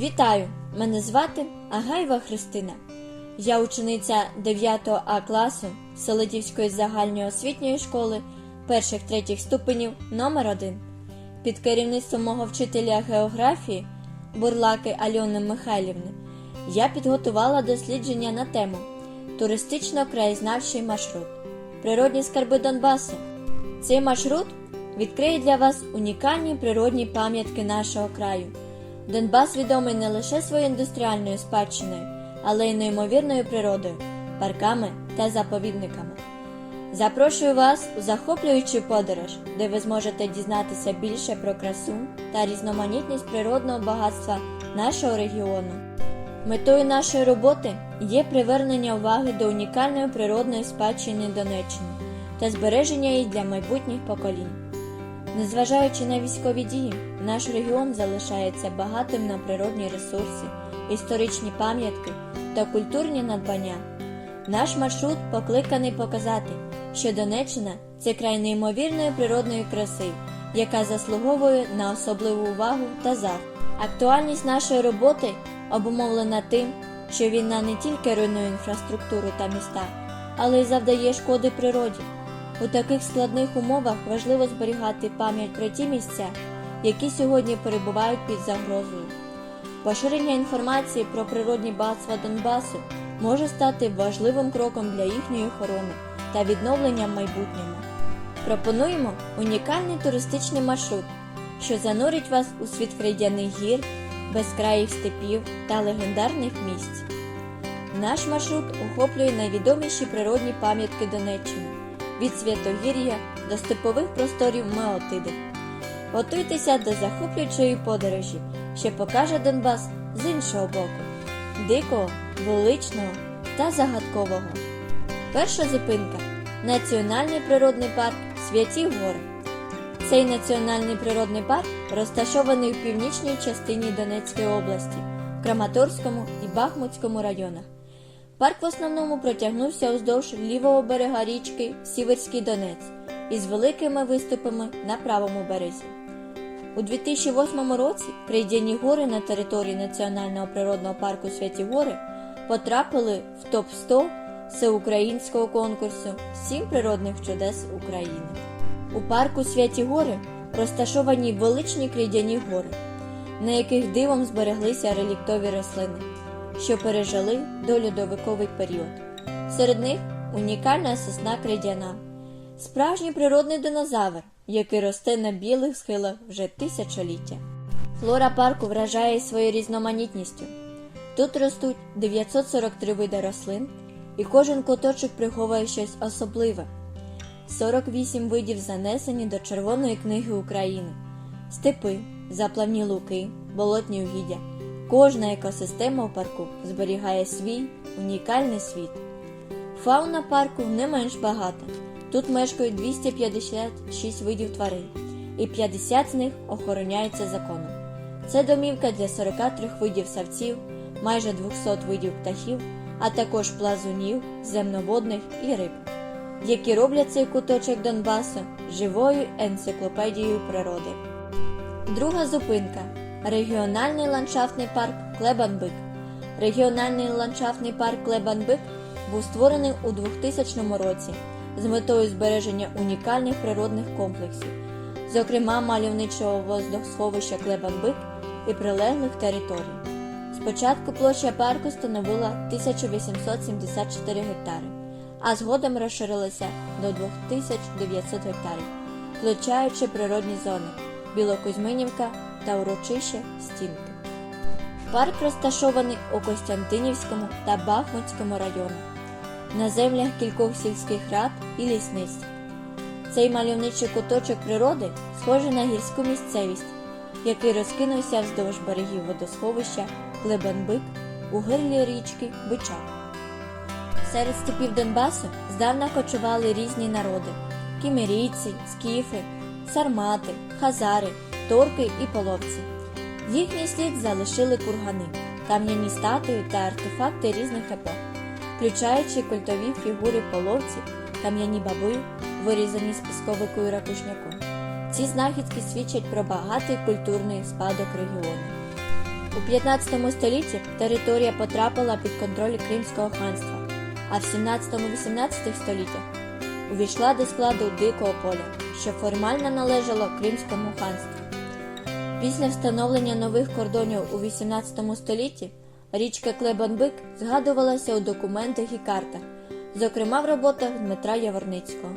Вітаю! Мене звати Агаєва Христина. Я учениця 9 А класу Селидівської загальної освітньої школи перших третіх ступенів номер 1 Під керівництвом мого вчителя географії Бурлаки Альони Михайлівни я підготувала дослідження на тему Туристично-краєзнавчий маршрут Природні скарби Донбасу. Цей маршрут відкриє для вас унікальні природні пам'ятки нашого краю. Донбас відомий не лише своєю індустріальною спадщиною, але й неймовірною природою, парками та заповідниками. Запрошую вас у захоплюючу подорож, де ви зможете дізнатися більше про красу та різноманітність природного багатства нашого регіону. Метою нашої роботи є привернення уваги до унікальної природної спадщини Донеччини та збереження її для майбутніх поколінь. Незважаючи на військові дії, наш регіон залишається багатим на природні ресурси, історичні пам'ятки та культурні надбання. Наш маршрут покликаний показати, що Донеччина це край неймовірної природної краси, яка заслуговує на особливу увагу та захист. Актуальність нашої роботи обумовлена тим, що війна не тільки руйнує інфраструктуру та міста, але й завдає шкоди природі. У таких складних умовах важливо зберігати пам'ять про ті місця, які сьогодні перебувають під загрозою. Поширення інформації про природні багатства Донбасу може стати важливим кроком для їхньої охорони та відновлення в майбутньому. Пропонуємо унікальний туристичний маршрут, що занурить вас у світ крейдяних гір, безкраїх степів та легендарних місць. Наш маршрут охоплює найвідоміші природні пам'ятки Донеччини від Святогір'я до степових просторів Меотиди. Готуйтеся до захоплюючої подорожі, що покаже Донбас з іншого боку дикого, величного та загадкового. Перша зупинка Національний природний парк Святі Гори. Цей національний природний парк розташований в північній частині Донецької області, Краматорському і Бахмутському районах. Парк в основному протягнувся уздовж лівого берега річки Сіверський Донець із великими виступами на правому березі. У 2008 році Крейдяні гори на території Національного природного парку Святі Гори потрапили в топ-100 всеукраїнського конкурсу Сім природних чудес України. У парку Святі Гори розташовані величні крейдяні гори, на яких дивом збереглися реліктові рослини що пережили дольодовиковий період. Серед них унікальна сосна крейдяна, справжній природний динозавр, який росте на білих схилах вже тисячоліття. Флора парку вражає своєю різноманітністю. Тут ростуть 943 види рослин, і кожен куточок приховує щось особливе. 48 видів занесені до Червоної книги України, степи, заплавні луки, болотні угіддя. Кожна екосистема в парку зберігає свій унікальний світ. Фауна парку не менш багата. Тут мешкають 256 видів тварин, і 50 з них охороняються законом. Це домівка для 43 видів савців, майже 200 видів птахів, а також плазунів, земноводних і риб, які роблять цей куточок Донбасу живою енциклопедією природи. Друга зупинка Регіональний ландшафтний парк Клебанбик. Регіональний ландшафтний парк Клебанбик був створений у 2000 році з метою збереження унікальних природних комплексів, зокрема мальовничого воздухосховища Клебанбик і прилеглих територій. Спочатку площа парку становила 1874 гектари, а згодом розширилася до 2900 гектарів, включаючи природні зони Білокузьминівка та урочище Стінки. Парк розташований у Костянтинівському та Бахмутському районах, на землях кількох сільських рад і лісниць. Цей мальовничий куточок природи схожий на гірську місцевість, який розкинувся вздовж берегів водосховища Клебенбик у гирлі річки Бичак. Серед степів Донбасу здавна кочували різні народи кімерійці, скіфи, сармати, хазари, торки і половці. Їхній слід залишили кургани, кам'яні статуї та артефакти різних епох, включаючи культові фігури половців, кам'яні баби, вирізані з пісковику і ракушняку. Ці знахідки свідчать про багатий культурний спадок регіону. У 15 столітті територія потрапила під контроль Кримського ханства, а в 17-18 століттях увійшла до складу Дикого поля, що формально належало Кримському ханству. Після встановлення нових кордонів у 18 столітті річка Клебанбик згадувалася у документах і картах, зокрема в роботах Дмитра Яворницького.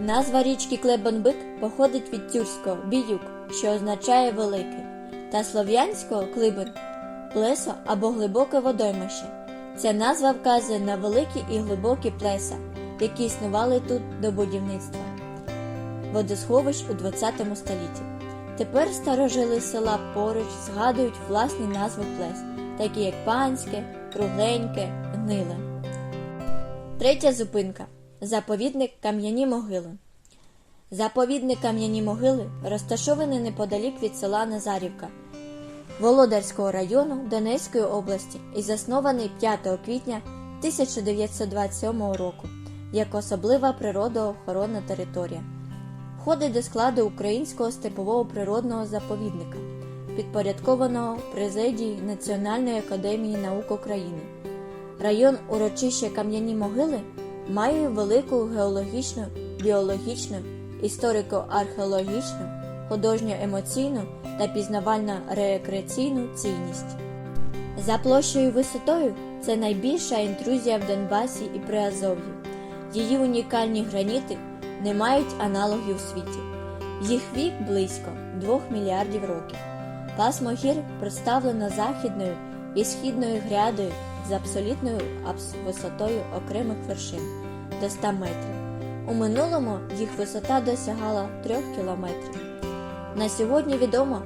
Назва річки Клебанбик походить від тюркського біюк, що означає великий, та слов'янського клибин плесо або глибоке водоймище. Ця назва вказує на великі і глибокі плеса, які існували тут до будівництва водосховищ у 20 столітті. Тепер старожили села поруч згадують власні назви плес, такі як Панське, Кругленьке, Гниле. Третя зупинка заповідник Кам'яні могили. Заповідник Кам'яні могили розташований неподалік від села Назарівка Володарського району Донецької області і заснований 5 квітня 1927 року як особлива природоохоронна територія. Входить до складу Українського степового природного заповідника, підпорядкованого президії Національної академії наук України. Район урочища Кам'яні могили має велику геологічну, біологічну, історико-археологічну, художньо-емоційну та пізнавально-рекреаційну цінність. За площею висотою це найбільша інтрузія в Донбасі і Приазов'ї. Її унікальні граніти не мають аналогів у світі. Їх вік близько 2 мільярдів років. Пасмо гір представлено західною і східною грядою з абсолютною висотою окремих вершин до 100 метрів. У минулому їх висота досягала 3 кілометрів. На сьогодні відомо,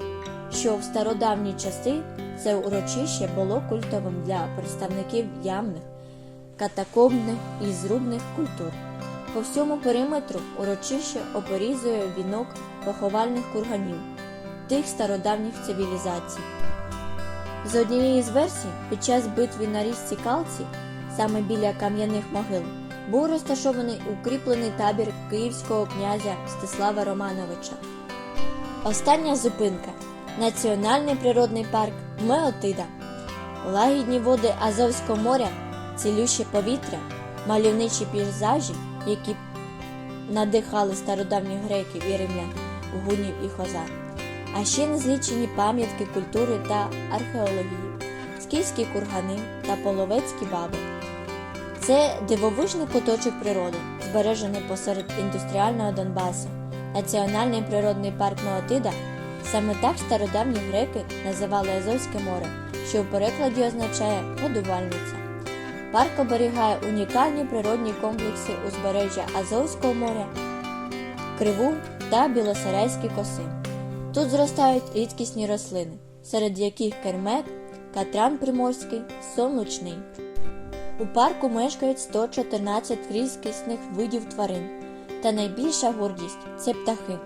що в стародавні часи це урочище було культовим для представників ямних, катакомбних і зрубних культур. По всьому периметру урочище опорізує вінок поховальних курганів тих стародавніх цивілізацій. З однієї з версій, під час битви на річці Калці, саме біля кам'яних могил, був розташований укріплений табір київського князя Стислава Романовича. Остання зупинка Національний природний парк Меотида. Лагідні води Азовського моря, цілюще повітря, мальовничі пейзажі, які надихали стародавніх греків і римлян, гунів і хозар, а ще незлічені пам'ятки культури та археології, скіфські кургани та половецькі баби. Це дивовижний куточок природи, збережений посеред індустріального Донбасу. Національний природний парк Меотида саме так стародавні греки називали Азовське море, що в перекладі означає годувальниця. Парк оберігає унікальні природні комплекси узбережжя Азовського моря, Криву та Білосарайські коси. Тут зростають рідкісні рослини, серед яких кермек, катран приморський, сон лучний. У парку мешкають 114 рідкісних видів тварин, та найбільша гордість це птахи.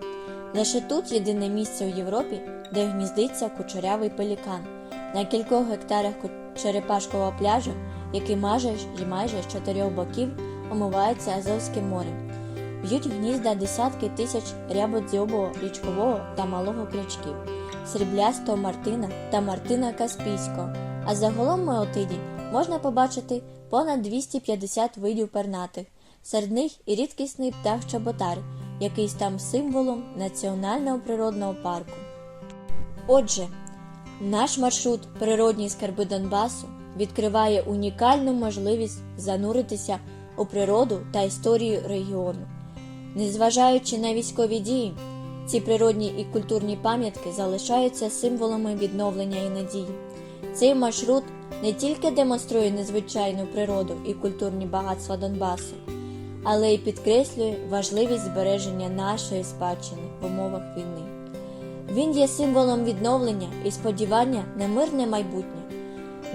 Лише тут єдине місце у Європі, де гніздиться кучерявий пелікан на кількох гектарах черепашкового пляжу, який майже, майже з чотирьох боків омивається Азовським морем. Б'ють гнізда десятки тисяч рябодзьобого, річкового та малого крячків, сріблястого мартина та мартина каспійського. А загалом Меотиді можна побачити понад 250 видів пернатих, серед них і рідкісний птах чоботар, який став символом національного природного парку. Отже, наш маршрут Природні скарби Донбасу відкриває унікальну можливість зануритися у природу та історію регіону. Незважаючи на військові дії, ці природні і культурні пам'ятки залишаються символами відновлення і надії. Цей маршрут не тільки демонструє незвичайну природу і культурні багатства Донбасу, але й підкреслює важливість збереження нашої спадщини в умовах війни. Він є символом відновлення і сподівання на мирне майбутнє,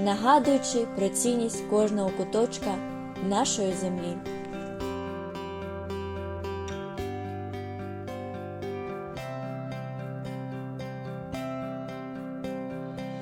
нагадуючи про цінність кожного куточка нашої землі.